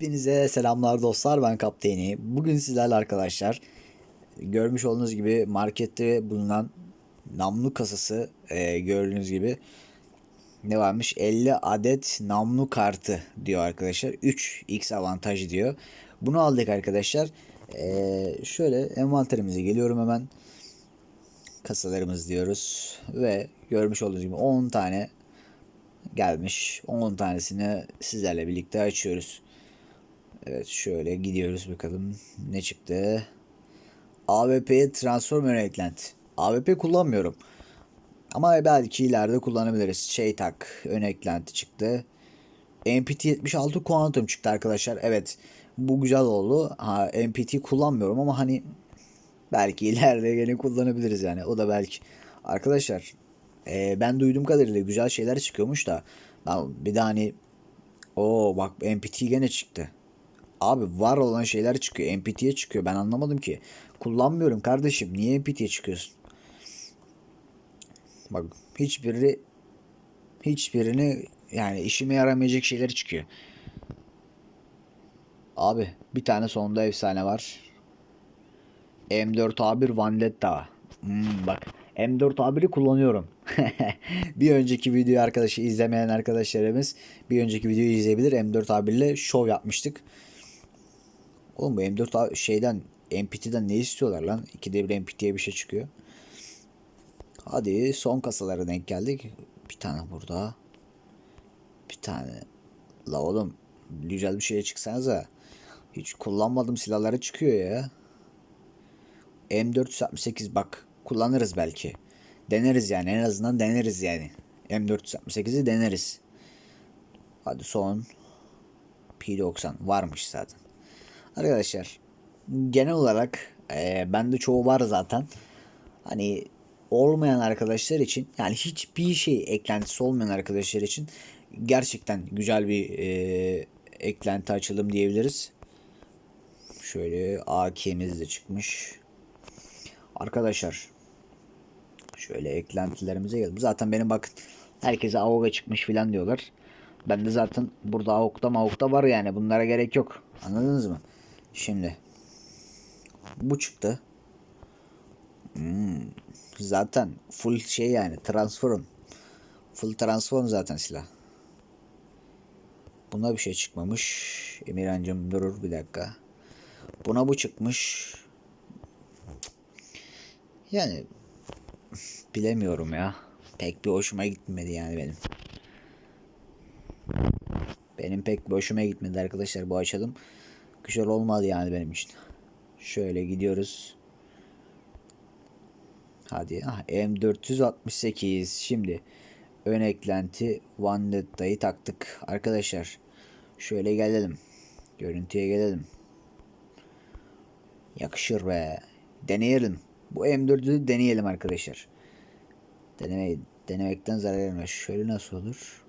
Hepinize selamlar dostlar ben Kapteni. Bugün sizlerle arkadaşlar görmüş olduğunuz gibi markette bulunan namlu kasası e, gördüğünüz gibi ne varmış 50 adet namlu kartı diyor arkadaşlar 3x avantajı diyor. Bunu aldık arkadaşlar. E, şöyle envanterimize geliyorum hemen kasalarımız diyoruz ve görmüş olduğunuz gibi 10 tane gelmiş 10 tanesini sizlerle birlikte açıyoruz. Evet şöyle gidiyoruz bakalım ne çıktı. AWP'ye Transformer eklenti. AWP kullanmıyorum. Ama belki ileride kullanabiliriz. Şey tak ön eklenti çıktı. MPT 76 Quantum çıktı arkadaşlar. Evet bu güzel oldu. Ha, MPT kullanmıyorum ama hani belki ileride gene kullanabiliriz yani. O da belki. Arkadaşlar e, ben duyduğum kadarıyla güzel şeyler çıkıyormuş da ben bir de hani o bak MPT gene çıktı. Abi var olan şeyler çıkıyor. MPT'ye çıkıyor. Ben anlamadım ki. Kullanmıyorum kardeşim. Niye MPT'ye çıkıyorsun? Bak hiçbiri hiçbirini yani işime yaramayacak şeyler çıkıyor. Abi bir tane sonunda efsane var. M4A1 Vendetta. Hmm, bak M4A1'i kullanıyorum. bir önceki videoyu arkadaşı izlemeyen arkadaşlarımız bir önceki videoyu izleyebilir. M4A1 ile şov yapmıştık. Oğlum bu M4 şeyden MPT'den ne istiyorlar lan? 2'de bir MPT'ye bir şey çıkıyor. Hadi son kasalara denk geldik. Bir tane burada. Bir tane. La oğlum güzel bir şeye çıksanıza. Hiç kullanmadığım silahları çıkıyor ya. M468 bak kullanırız belki. Deneriz yani en azından deneriz yani. M468'i deneriz. Hadi son. P90 varmış zaten. Arkadaşlar genel olarak e, bende çoğu var zaten. Hani olmayan arkadaşlar için yani hiçbir şey eklentisi olmayan arkadaşlar için gerçekten güzel bir e, eklenti açalım diyebiliriz. Şöyle AK'miz de çıkmış. Arkadaşlar şöyle eklentilerimize gelelim. Zaten benim bakın herkese AOG'a çıkmış filan diyorlar. Ben de zaten burada AOG'da MAOG'da var yani bunlara gerek yok. Anladınız mı? Şimdi bu çıktı. Hmm, zaten full şey yani transform. Full transform zaten silah. Buna bir şey çıkmamış. Emirhancım durur bir dakika. Buna bu çıkmış. Yani bilemiyorum ya. Pek bir hoşuma gitmedi yani benim. Benim pek bir hoşuma gitmedi arkadaşlar bu açalım güzel olmadı yani benim için. Şöyle gidiyoruz. Hadi ah, M468 şimdi ön eklenti Vandetta'yı taktık arkadaşlar. Şöyle gelelim. Görüntüye gelelim. Yakışır be. Deneyelim. Bu M4'ü deneyelim arkadaşlar. Deneme, denemekten zarar gelmez. Şöyle nasıl olur?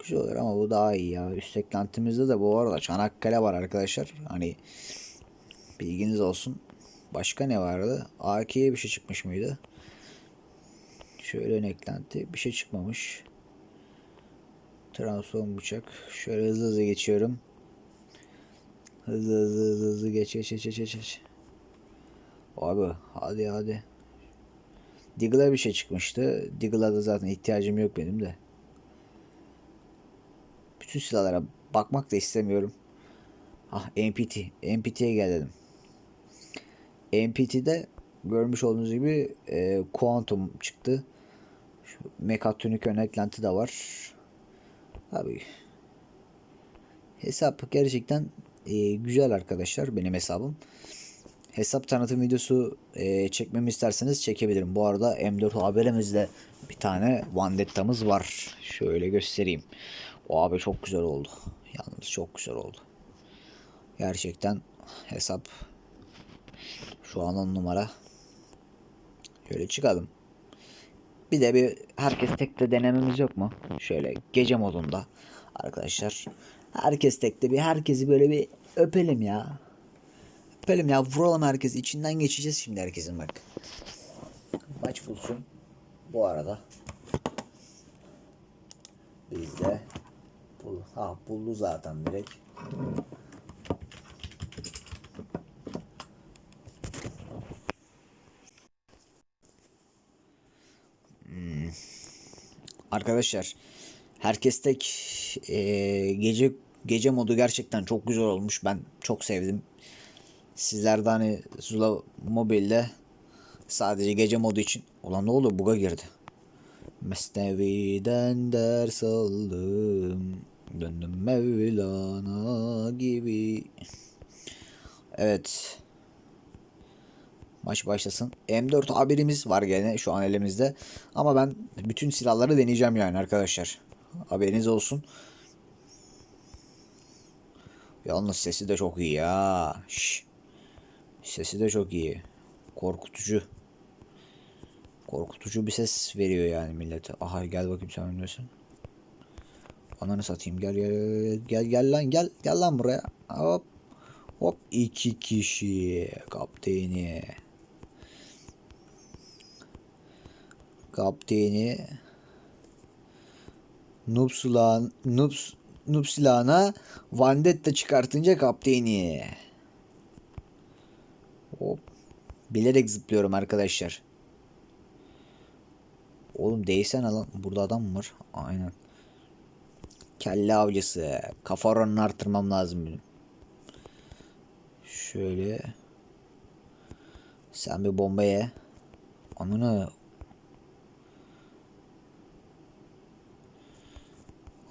Güzel olur ama bu daha iyi ya. Üst eklentimizde de bu arada Çanakkale var arkadaşlar. Hani bilginiz olsun. Başka ne vardı? AK'ye bir şey çıkmış mıydı? Şöyle ön eklenti. Bir şey çıkmamış. Transform bıçak. Şöyle hızlı hızlı geçiyorum. Hızlı hızlı hızlı, hızlı geç geç geç geç geç. Abi hadi hadi. Diggle'a bir şey çıkmıştı. Diggle'a da zaten ihtiyacım yok benim de bütün silahlara bakmak da istemiyorum. Ah MPT. MPT'ye gelelim. MPT'de görmüş olduğunuz gibi e, Quantum çıktı. Şu mekatronik ön eklenti de var. Abi hesap gerçekten e, güzel arkadaşlar benim hesabım. Hesap tanıtım videosu e, çekmemi isterseniz çekebilirim. Bu arada M4 haberimizde bir tane Vandetta'mız var. Şöyle göstereyim. O abi çok güzel oldu. Yalnız çok güzel oldu. Gerçekten hesap şu an on numara. Şöyle çıkalım. Bir de bir herkes tekte denememiz yok mu? Şöyle gece modunda arkadaşlar. Herkes tekte bir herkesi böyle bir öpelim ya. Öpelim ya vuralım herkes. içinden geçeceğiz şimdi herkesin bak. Maç bulsun. Bu arada. Biz de Bul ha buldu zaten direkt. Arkadaşlar herkes tek eee, gece gece modu gerçekten çok güzel olmuş. Ben çok sevdim. Sizler de hani Zula Mobile'de sadece gece modu için olan ne oldu buga girdi. Mesnevi'den ders aldım. Döndüm Mevlana gibi. Evet. Maç başlasın. M4 haberimiz var gene şu an elimizde. Ama ben bütün silahları deneyeceğim yani arkadaşlar. Haberiniz olsun. Yalnız sesi de çok iyi ya. Şş. Sesi de çok iyi. Korkutucu. Korkutucu bir ses veriyor yani millete. Aha gel bakayım sen öndesin. Ananı satayım gel gel gel gel lan gel gel lan buraya. Hop. Hop iki kişi kapteni. Kapteni Nupsulan Nups Nupsilana Vandetta çıkartınca kapteni. Hop. Bilerek zıplıyorum arkadaşlar. Oğlum değsen lan. Burada adam mı var? Aynen. Kelle avcısı. Kafa oranını artırmam lazım benim. Şöyle. Sen bir bomba ye. Ananı.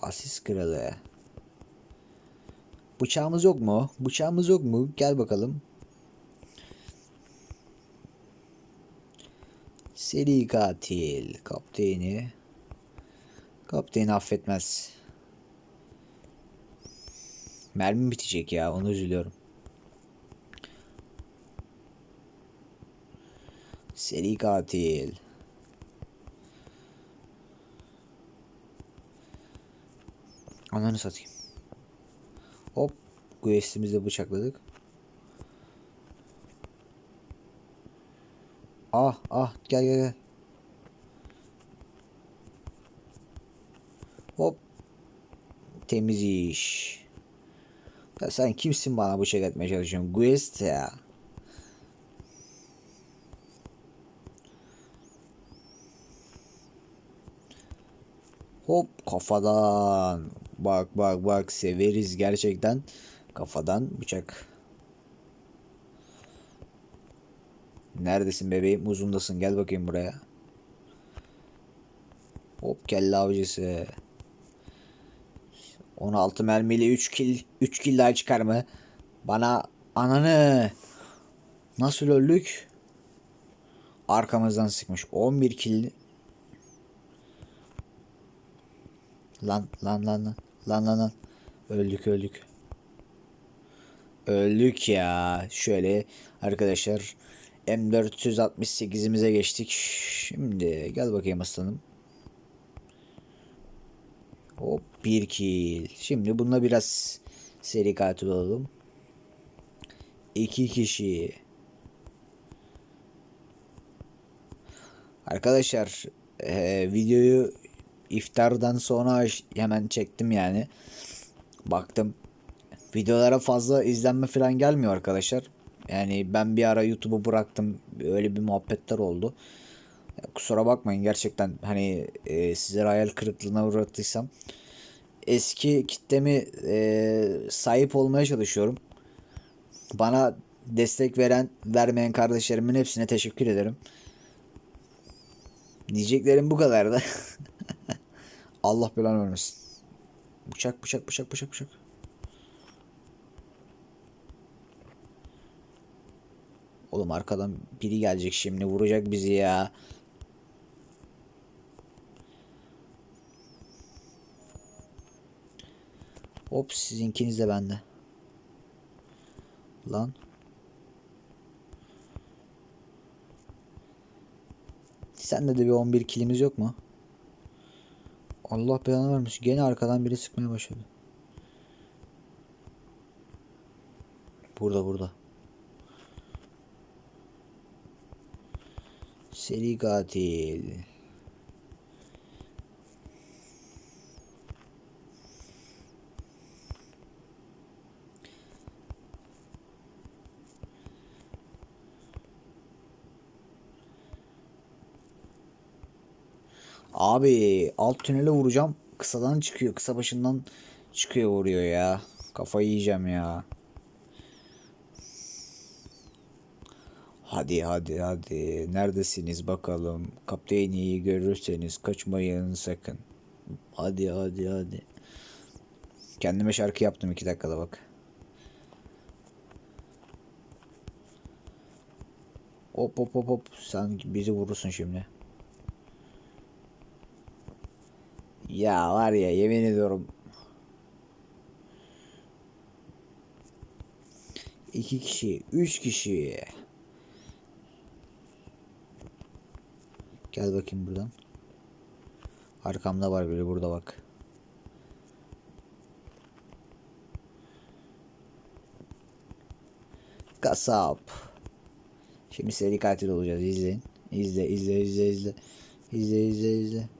Asis kralı. Bıçağımız yok mu? Bıçağımız yok mu? Gel bakalım. Seri katil. Kapteni. Kapteni affetmez. Mermim bitecek ya. Onu üzülüyorum. Seri katil. Ananı satayım. Hop. Guest'imizi bıçakladık. Ah ah gel gel gel. Hop. Temiz iş. Ya sen kimsin bana bıçak atmaya çalışıyorsun? Guest ya. Hop kafadan. Bak bak bak severiz gerçekten. Kafadan bıçak. Neredesin bebeğim? Uzundasın. Gel bakayım buraya. Hop kelle avcısı. 16 mermiyle 3 kill 3 kill daha çıkar mı? Bana ananı nasıl öldük? Arkamızdan sıkmış. 11 kill. Lan lan lan lan lan lan lan. Öldük öldük. Öldük ya. Şöyle arkadaşlar M468'imize geçtik. Şimdi gel bakayım aslanım. Hop bir kill. Şimdi bununla biraz seri katil olalım. İki kişi. Arkadaşlar e, videoyu iftardan sonra hemen çektim yani. Baktım videolara fazla izlenme falan gelmiyor arkadaşlar. Yani ben bir ara YouTube'u bıraktım. Öyle bir muhabbetler oldu. Kusura bakmayın gerçekten hani e, sizlere hayal kırıklığına uğrattıysam. Eski kitlemi e, sahip olmaya çalışıyorum. Bana destek veren, vermeyen kardeşlerimin hepsine teşekkür ederim. Diyeceklerim bu kadardı. Allah belanı vermesin. Bıçak bıçak bıçak bıçak bıçak. Oğlum arkadan biri gelecek şimdi vuracak bizi ya. Hop sizinkiniz de bende. Lan. Sende de bir 11 kilimiz yok mu? Allah belanı vermiş. Gene arkadan biri sıkmaya başladı. Burada burada. Seri katil. Abi alt tünele vuracağım. Kısadan çıkıyor. Kısa başından çıkıyor vuruyor ya. Kafayı yiyeceğim ya. Hadi hadi hadi. Neredesiniz bakalım. Kapteyniyi görürseniz kaçmayın sakın. Hadi hadi hadi. Kendime şarkı yaptım iki dakikada bak. Hop hop hop hop. Sen bizi vurursun şimdi. Ya var ya yemin ediyorum. İki kişi, üç kişi. Gel bakayım buradan. Arkamda var biri burada bak. Kasap. Şimdi seri katil olacağız. İzleyin. İzle, izle, izle, izle. İzle, izle, izle.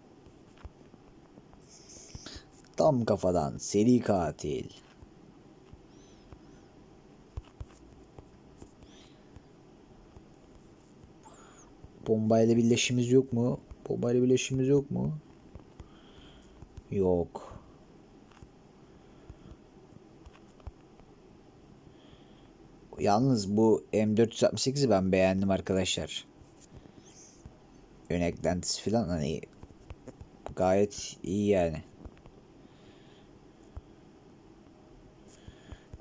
Tam kafadan seri katil. Bombayla birleşimiz yok mu? Bombayla birleşimiz yok mu? Yok. Yalnız bu M468'i ben beğendim arkadaşlar. Ön eklentisi falan hani gayet iyi yani.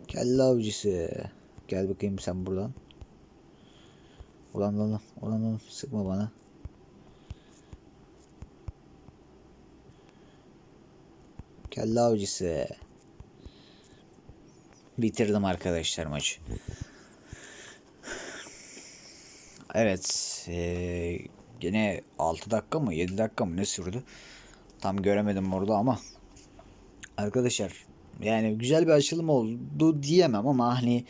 Kelle avcısı. Gel bakayım sen buradan. Ulan ulan ulan ulan sıkma bana. Kelle avcısı. Bitirdim arkadaşlar maçı. Evet. Ee, yine 6 dakika mı 7 dakika mı ne sürdü? Tam göremedim orada ama. Arkadaşlar yani güzel bir açılım oldu diyemem ama hani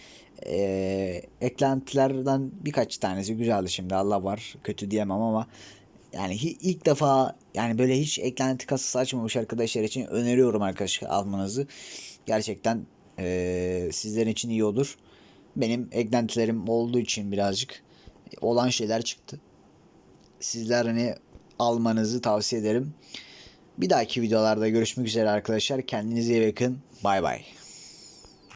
e, eklentilerden birkaç tanesi güzeldi şimdi Allah var kötü diyemem ama yani ilk defa yani böyle hiç eklenti kasası açmamış arkadaşlar için öneriyorum arkadaşlar almanızı. Gerçekten e, sizlerin için iyi olur. Benim eklentilerim olduğu için birazcık olan şeyler çıktı. Sizler hani almanızı tavsiye ederim. Bir dahaki videolarda görüşmek üzere arkadaşlar. Kendinize iyi bakın. Bay bay.